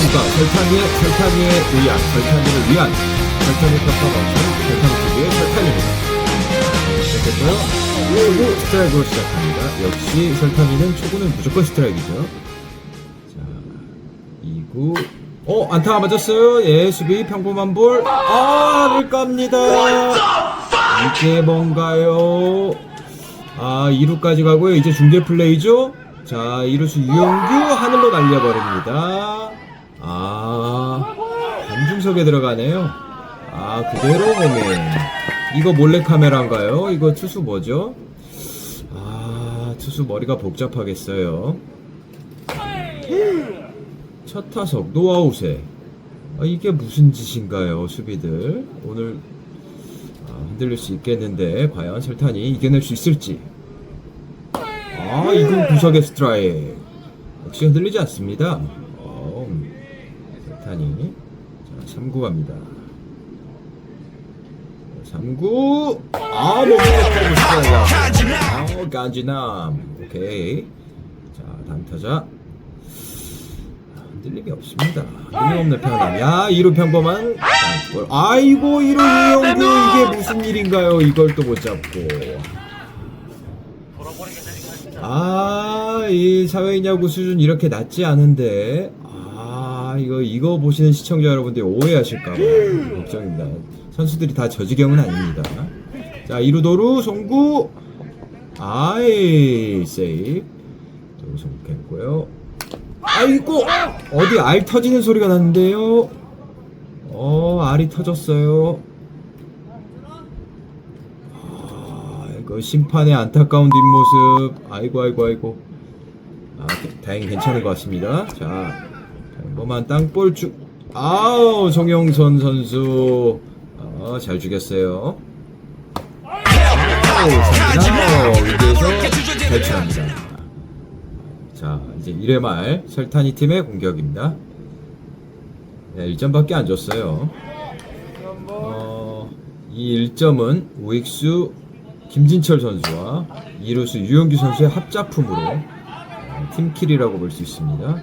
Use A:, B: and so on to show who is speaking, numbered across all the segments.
A: 안녕하십니까. 설탕이의, 설탕이의 의한, 설탕이를 위한, 설탕이 값과 맞춘 설탕TV의 설탕입니다. 시작했고요. 그리고 스트라이크로 시작합니다. 역시 설탕이는 초구는 무조건 스트라이크죠. 자, 2구. 어, 안타가 맞았어요. 예, 수비 평범한 볼. 아, 를 갑니다. 이게 뭔가요? 아, 2루까지 가고요. 이제 중계 플레이죠? 자, 2루수 유영규 하늘로 날려버립니다. 아, 관중석에 들어가네요. 아, 그대로 몸에. 이거 몰래카메라인가요? 이거 투수 뭐죠? 아, 투수 머리가 복잡하겠어요. 첫 타석 노아웃에. 아, 이게 무슨 짓인가요, 수비들? 오늘 아, 흔들릴 수 있겠는데 과연 설탄이 이겨낼 수 있을지 아 이건 구석의 스트라이크 역시 흔들리지 않습니다 3구 갑니다 3구 아 스트라이크 아 간지남 오케이 자 다음 타자 흔들림이 없습니다. 흔들림 없는 편함. 야, 2루 평범한. 아이고, 1루 이영규 이게 무슨 일인가요? 이걸 또 못 잡고. 아, 이 사회인 야구 수준 이렇게 낮지 않은데. 아, 이거 이거 보시는 시청자 여러분들이 오해하실까 봐 걱정입니다. 선수들이 다 저지경은 아닙니다. 자, 2루 도루 송구. 아이, 세이브. 도루 송구했고요. 아이고 어디 알 터지는 소리가 났는데요 어 알이 터졌어요 아 이거 심판의 안타까운 뒷모습 아이고 아이고 아이고 아 다행히 괜찮은 것 같습니다 자평 범한 땅볼 주 아우 송영선 선수 아, 잘 죽였어요 아우 삼진아웃 위기에서 탈출합니다 자, 이제 1회 말 설탄이 팀의 공격입니다. 네, 1점밖에 안 줬어요. 어, 이 1점은 우익수 김진철 선수와 이루수 유영규 선수의 합작품으로 어, 팀킬이라고 볼 수 있습니다.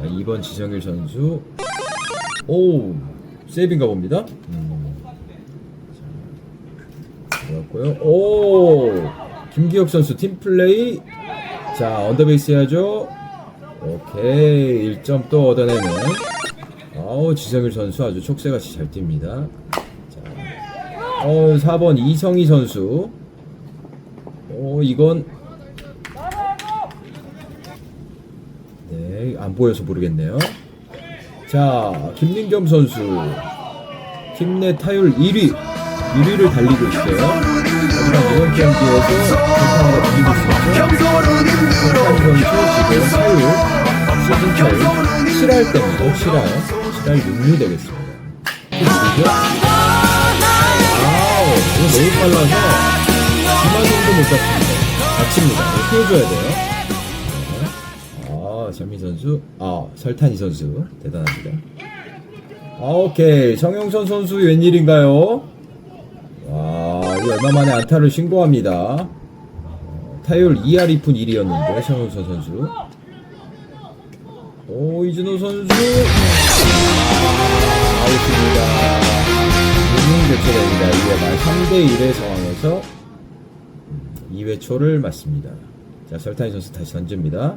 A: 자, 2번 지성일 선수. 오, 세이브인가 봅니다. 음. 자, 들어갔고요. 오! 김기혁 선수 팀플레이 자 언더베이스 해야죠 오케이 1점 또 얻어내는 아우 지성일 선수 아주 촉새같이 잘 뜁니다 자, 어 4번 이성희 선수 어 이건 네 안 보여서 모르겠네요. 자 김민겸 선수. 팀내 타율 1위 1위를 달리고 있어요. 하지만 이번 경기에서 대타를 달리고 있었죠 설탄 선수 지금 타율 시즌 타율 7할 때입니다 7할 7할 6루 되겠습니다. 누구죠? 아우 이거 너무 빨라서 기만 정도 못 잡습니다. 다칩니다. 피해줘야 돼요. 네. 아 전민 선수 아 설탄이 선수. 대단합니다. 아, 오케이. 정영선 선수 웬일인가요? 와 이거 얼마 만에 안타를 신고합니다. 어, 타율 2할 2푼 1이었는데 정영선 선수. 오 이준호 선수. 아, 아웃입니다. 6인 교체됩니다. 2회 말 3대 1의 상황에서 2회 초를 맞습니다. 자 설탄이 선수 다시 던집니다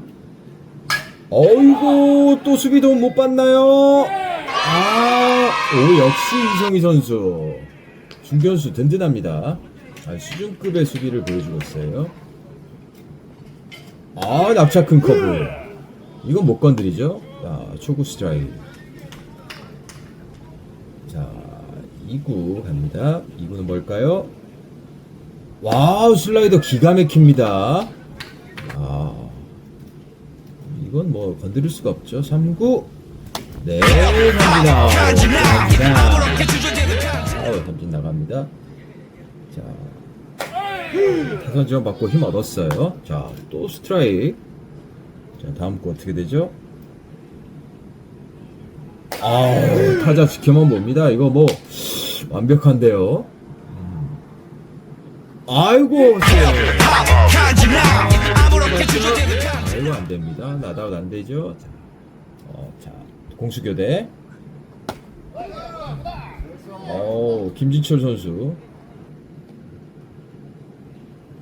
A: 어이구 또 수비도 못 봤나요? 아, 오 역시 이성희 선수 중견수 든든합니다. 아, 수준급의 수비를 보여주고 있어요. 아 납작 큰 커브. 이건 못 건드리죠? 자 초구 스트라이크. 자 2구 갑니다. 2구는 뭘까요? 와우 슬라이더 기가 막힙니다. 아 이건 뭐 건드릴 수가 없죠. 3구. 네, 갑니다. 갑니다. 아우, 삼진 나갑니다. 자, 타선 지원 받고 힘 얻었어요. 자, 또 스트라이크. 자, 다음 거 어떻게 되죠? 아우, 타자 지켜만 봅니다. 이거 뭐, 완벽한데요. 음. 아이고, 세. 아이고, 아이고 안 됩니다. 나다웃 안 되죠. 자, 어, 자 공수 교대. 어 김진철 선수.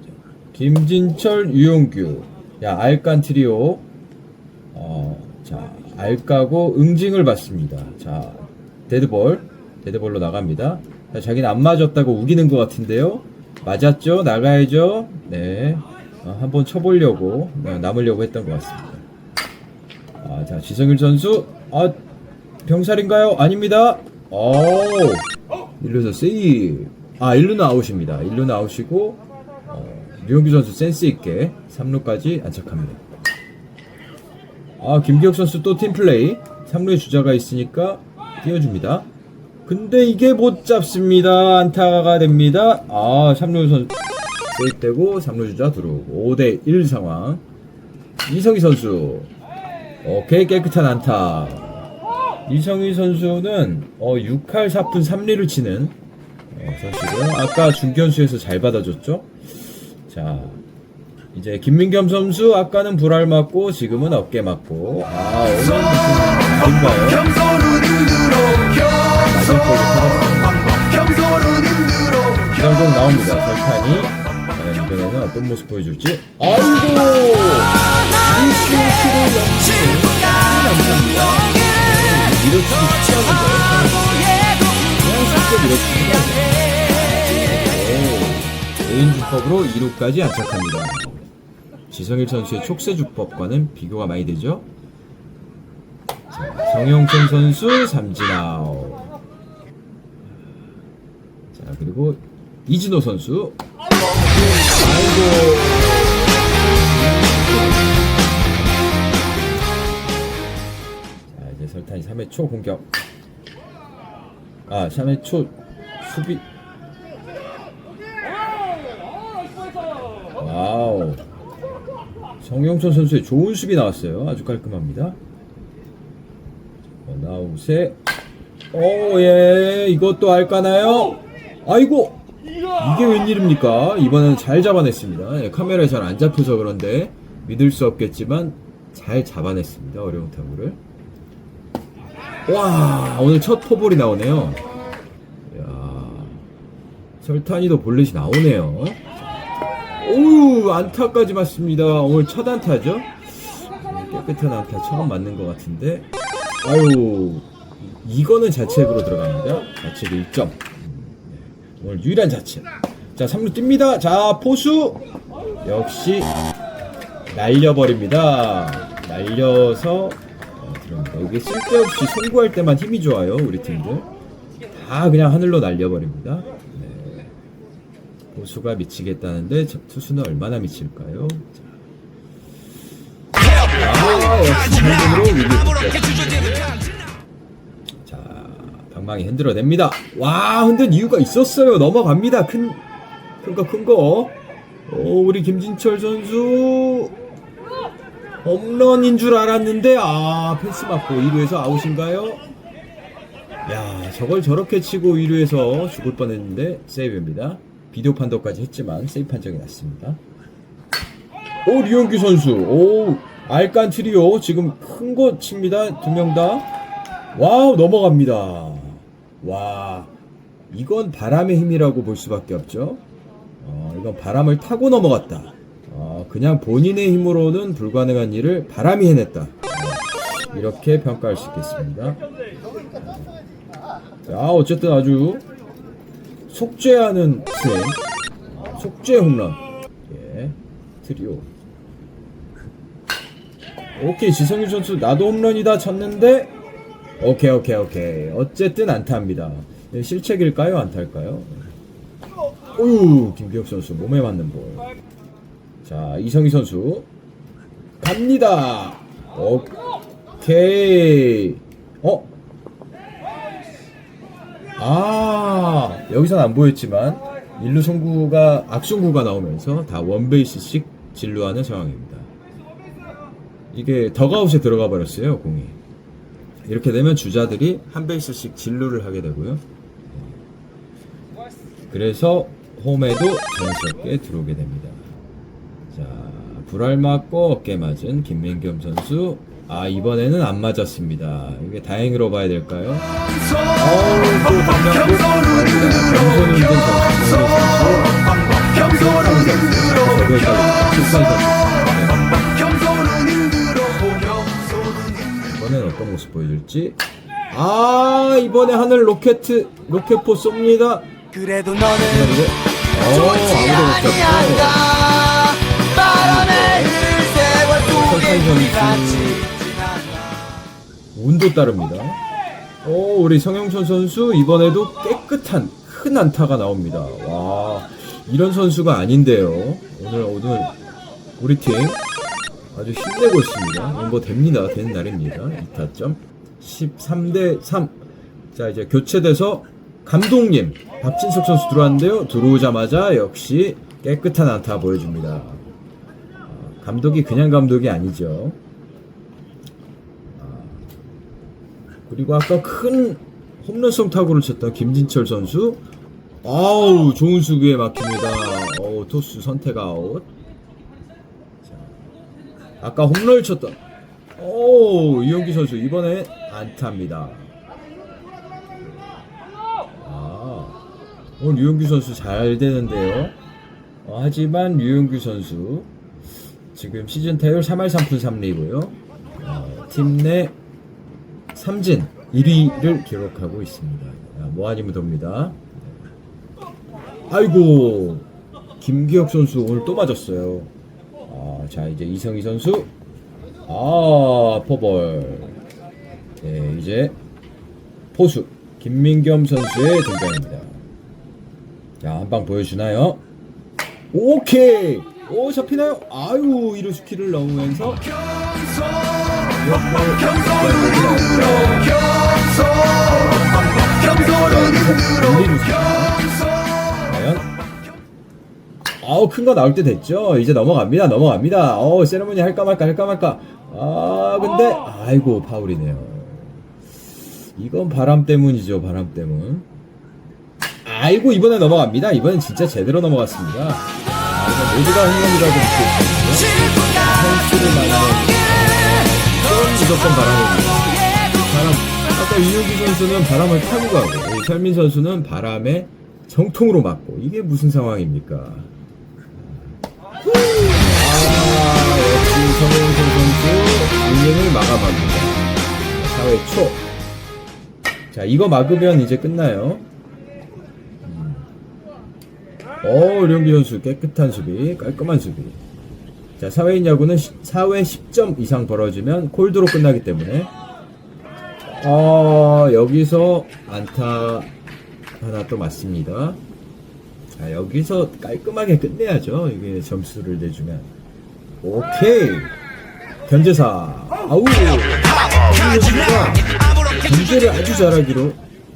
A: 자, 김진철 유용규. 야 알칸 트리오. 어, 자 알까고 응징을 받습니다. 자 데드볼 데드볼로 나갑니다. 자, 자기는 안 맞았다고 우기는 것 같은데요. 맞았죠? 나가야죠. 네. 어, 한번 쳐보려고 어, 남으려고 했던 것 같습니다. 아, 자 지성일 선수, 아 병살인가요? 아닙니다. 오, 일루서 세이. 아 일루는 아웃입니다. 일루는 아웃이고 어, 류영규 선수 센스 있게 3루까지 안착합니다. 아 김기혁 선수 또 팀 플레이 3루에 주자가 있으니까 띄워줍니다. 근데 이게 못 잡습니다. 안타가 됩니다. 아 3루 선 세입되고 3루 주자 들어오고 5대 1 상황. 이성희 선수 오케이 깨끗한 안타. 이성희 선수는 어 6할 4푼 3리를 치는 어, 선수고요. 아까 중견수에서 잘 받아줬죠. 자 이제 김민겸 선수 아까는 불알 맞고 지금은 어깨 맞고 아 오늘 무슨 거고 살았습니다.
B: 경소는 들어
A: 기상종 나옵니다. 과연 이번에는 어떤 모습 보여줄지. 아이고 이슈키를 밀어치기 쉽지 않은데 그냥 쉽게 밀어치기 개인 주법으로 2루까지 안착합니다. 지성일 선수의 촉새 주법과는 비교가 많이 되죠. 자, 정영천 선수 삼진아웃. 자 그리고 이진호 선수 자 이제 설탄이 3회 초 공격. 아 3회 초 수비. 와우. 정영천 선수의 좋은 수비 나왔어요. 아주 깔끔합니다. 나우세 오예. 이것도 알까나요? 아이고 이게 웬일입니까? 이번엔 잘 잡아냈습니다. 예, 카메라에 잘 안 잡혀서 그런데 믿을 수 없겠지만 잘 잡아냈습니다. 어려운 타구를. 와 오늘 첫 포볼이 나오네요. 야 설탄이도 볼넷이 나오네요. 오우 안타까지 맞습니다. 오늘 첫 안타죠? 깨끗한 안타 처음 맞는 것 같은데 아유 이거는 자책으로 들어갑니다. 자책 1점. 오늘 유일한 자책. 자, 3루 뜁니다. 자, 포수. 역시 날려버립니다. 날려서 어, 들어옵니다. 이게 쓸데없이 송구할 때만 힘이 좋아요. 우리 팀들. 다 그냥 하늘로 날려버립니다. 네. 포수가 미치겠다는데 저 투수는 얼마나 미칠까요? 자. 아, 역시 장군으로 위기 자, 방망이 흔들어냅니다. 와, 흔든 이유가 있었어요. 넘어갑니다. 큰, 큰 거, 큰 거. 오, 우리 김진철 선수. 홈런인 줄 알았는데, 아, 패스 맞고 2루에서 아웃인가요? 야, 저걸 저렇게 치고 2루에서 죽을 뻔 했는데, 세이브입니다. 비디오 판독까지 했지만, 세이브 판정이 났습니다. 오, 류영규 선수. 오, 알칸 트리오. 지금 큰 거 칩니다. 두 명 다. 와우 넘어갑니다. 와 이건 바람의 힘이라고 볼 수밖에 없죠. 어, 이건 바람을 타고 넘어갔다. 어, 그냥 본인의 힘으로는 불가능한 일을 바람이 해냈다. 어, 이렇게 평가할 수 있겠습니다. 자 어쨌든 아주 속죄하는 스윙, 속죄 홈런, 예 트리오. 오케이 지성일 선수 나도 홈런이다 쳤는데 오케이 오케이 오케이. 어쨌든 안타입니다. 예, 실책일까요? 안타일까요? 오유 김기혁 선수 몸에 맞는 볼자 이성희 선수 갑니다. 오케이. 어? 아 여기선 안 보였지만 일루 송구가 악송구가 나오면서 다 원베이스씩 진루하는 상황입니다. 이게 덕아웃에 들어가 버렸어요 공이 이렇게 되면 주자들이 한 베이스씩 진루를 하게 되고요. 그래서 홈에도 자연스럽게 들어오게 됩니다. 자, 불알 맞고 어깨 맞은 김민겸 선수. 아 이번에는 안 맞았습니다. 이게 다행으로 봐야 될까요? 선수. 모습 보여줄지. 아 이번에 하늘 로켓 로켓포 쏩니다.
B: 그래도
A: 자,
B: 너는
A: 어 아무도 못 잡고. 운도 따릅니다. 오, 우리 성영천 선수 이번에도 깨끗한 큰 안타가 나옵니다. 와, 이런 선수가 아닌데요. 오늘 오늘 우리 팀 아주 힘내고 있습니다. 뭐 됩니다. 되는 날입니다. 2타점 13대 3. 자, 이제 교체돼서 감독님 박진석 선수 들어왔는데요. 들어오자마자 역시 깨끗한 안타 보여줍니다. 아, 감독이 그냥 감독이 아니죠. 그리고 아까 큰 홈런성 타구를 쳤던 김진철 선수. 아우, 좋은 수비에 막힙니다. 어우, 토스 선택 아웃. 자, 아까 홈런을 쳤던. 오, 이영기 선수 이번에 안타입니다. 아, 오늘 유영규 선수 잘 되는데요. 어, 하지만 유영규 선수 지금 시즌 타율 3할 3푼 3리고요. 어, 팀내 삼진 1위를 기록하고 있습니다. 자, 뭐 아니면 됩니다. 아이고 김기혁 선수 오늘 또 맞았어요. 아, 자 이제 이성희 선수 아 포벌. 네 이제 포수 김민겸 선수의 등장입니다. 자 한 방 보여주나요? 오케이. 오 잡히나요? 아유 이루스 키를 넣으면서
B: 겸손
A: 아우 큰 거 나올 때 됐죠? 이제 넘어갑니다 넘어갑니다. 어 세레모니 할까 말까 할까 말까. 아 근데 아이고 파울이네요. 이건 바람 때문이죠 바람 때문. 아이고 이번에 넘어갑니다. 이번엔 진짜 제대로 넘어갔습니다. 아 이거 모두가 홈런이라고 느끼거든요 선수를 그건 무조건 바람입니다 바람 아까 이효기 선수는 바람을 타고 가고 이 설민 선수는 바람에 정통으로 맞고 이게 무슨 상황입니까? 아 역시 성현선 선수 인연을 막아갑니다. 4회 초. 자 이거 막으면 이제 끝나요. 음. 어 류영기 선수 깨끗한 수비, 깔끔한 수비. 자 4회인 야구는 4회 10점 이상 벌어지면 콜드로 끝나기 때문에 어, 여기서 안타 하나 또 맞습니다. 자, 여기서 깔끔하게 끝내야죠. 이게 점수를 내주면. 오케이. 견제사. 아우. 선수가 견제를 아주 잘하기로.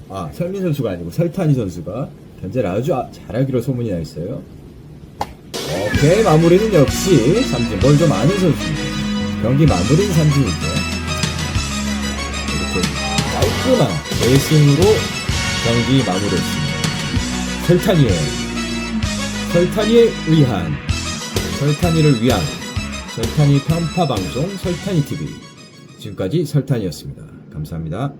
A: 아, 설민 선수가 아니고 설탄이 선수가 견제를 아주 아- 잘하기로 소문이 나 있어요. 오케이. 마무리는 역시 삼진. 뭘좀 아는 선수입니다. 경기 마무리는 삼진이죠. 이렇게 깔끔한 레이싱으로 경기 마무리했습니다. 설탄이의 설탄이에 의한 설탄이를 위한 설탄이 편파 방송 설탄이 TV 지금까지 설탄이었습니다. 감사합니다.